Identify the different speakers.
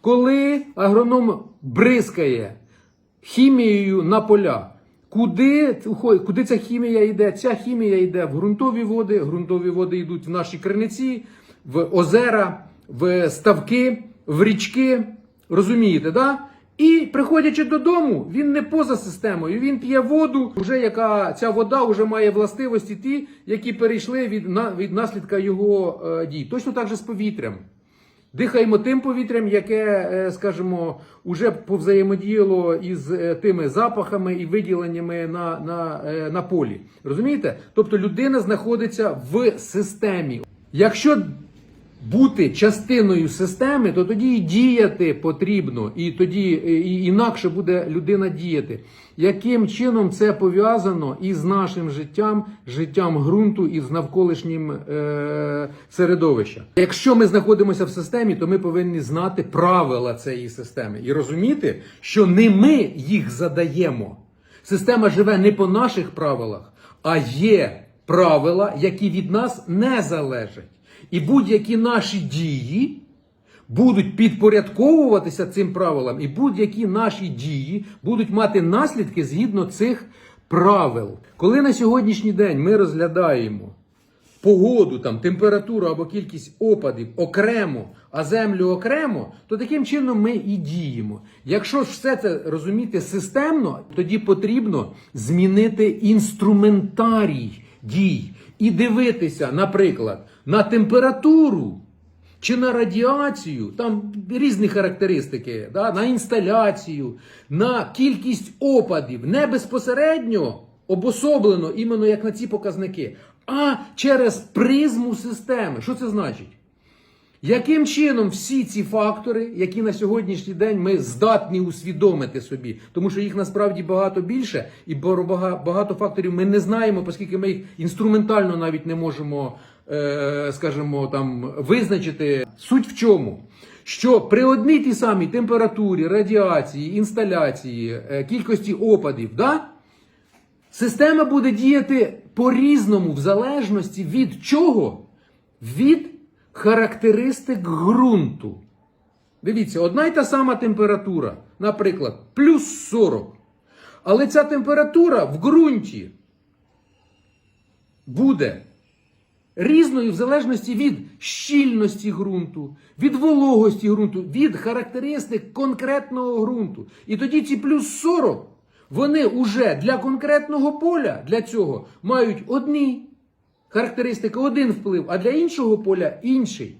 Speaker 1: Коли агроном бризкає хімією на поля, куди, куди ця хімія йде? Ця хімія йде в ґрунтові води, ґрунтові води йдуть в наші криниці, в озера, в ставки, в річки. Розумієте, да? І приходячи додому, він не поза системою, він п'є воду, вже яка ця вода вже має властивості ті, які перейшли від, від наслідка його е, дій. Точно так же з повітрям. Дихаємо тим повітрям, яке, е, скажімо, уже повзаємодіяло із е, тими запахами і виділеннями на, на, е, на полі. Розумієте? Тобто людина знаходиться в системі. Якщо бути частиною системи, то тоді і діяти потрібно, і тоді і інакше буде людина діяти. Яким чином це пов'язано із нашим життям, життям ґрунту і з навколишнім е- середовищем? Якщо ми знаходимося в системі, то ми повинні знати правила цієї системи і розуміти, що не ми їх задаємо. Система живе не по наших правилах, а є правила, які від нас не залежать. І будь-які наші дії будуть підпорядковуватися цим правилам, і будь-які наші дії будуть мати наслідки згідно цих правил. Коли на сьогоднішній день ми розглядаємо погоду, там, температуру або кількість опадів окремо, а землю окремо, то таким чином ми і діємо. Якщо ж все це розуміти системно, тоді потрібно змінити інструментарій дій і дивитися, наприклад, на температуру. Чи на радіацію, там різні характеристики, да, на інсталяцію, на кількість опадів, не безпосередньо обособлено іменно як на ці показники, а через призму системи. Що це значить? Яким чином всі ці фактори, які на сьогоднішній день ми здатні усвідомити собі, тому що їх насправді багато більше, і багато факторів ми не знаємо, оскільки ми їх інструментально навіть не можемо, е, скажімо, там визначити. Суть в чому? Що при одній тій самій температурі, радіації, інсталяції, е, кількості опадів, да, Система буде діяти по-різному, в залежності від чого? Від характеристик ґрунту. Дивіться, одна й та сама температура, наприклад, плюс 40. Але ця температура в ґрунті буде різною в залежності від щільності ґрунту, від вологості ґрунту, від характеристик конкретного ґрунту. І тоді ці плюс 40, вони уже для конкретного поля для цього мають одні характеристики, один вплив, а для іншого поля інший.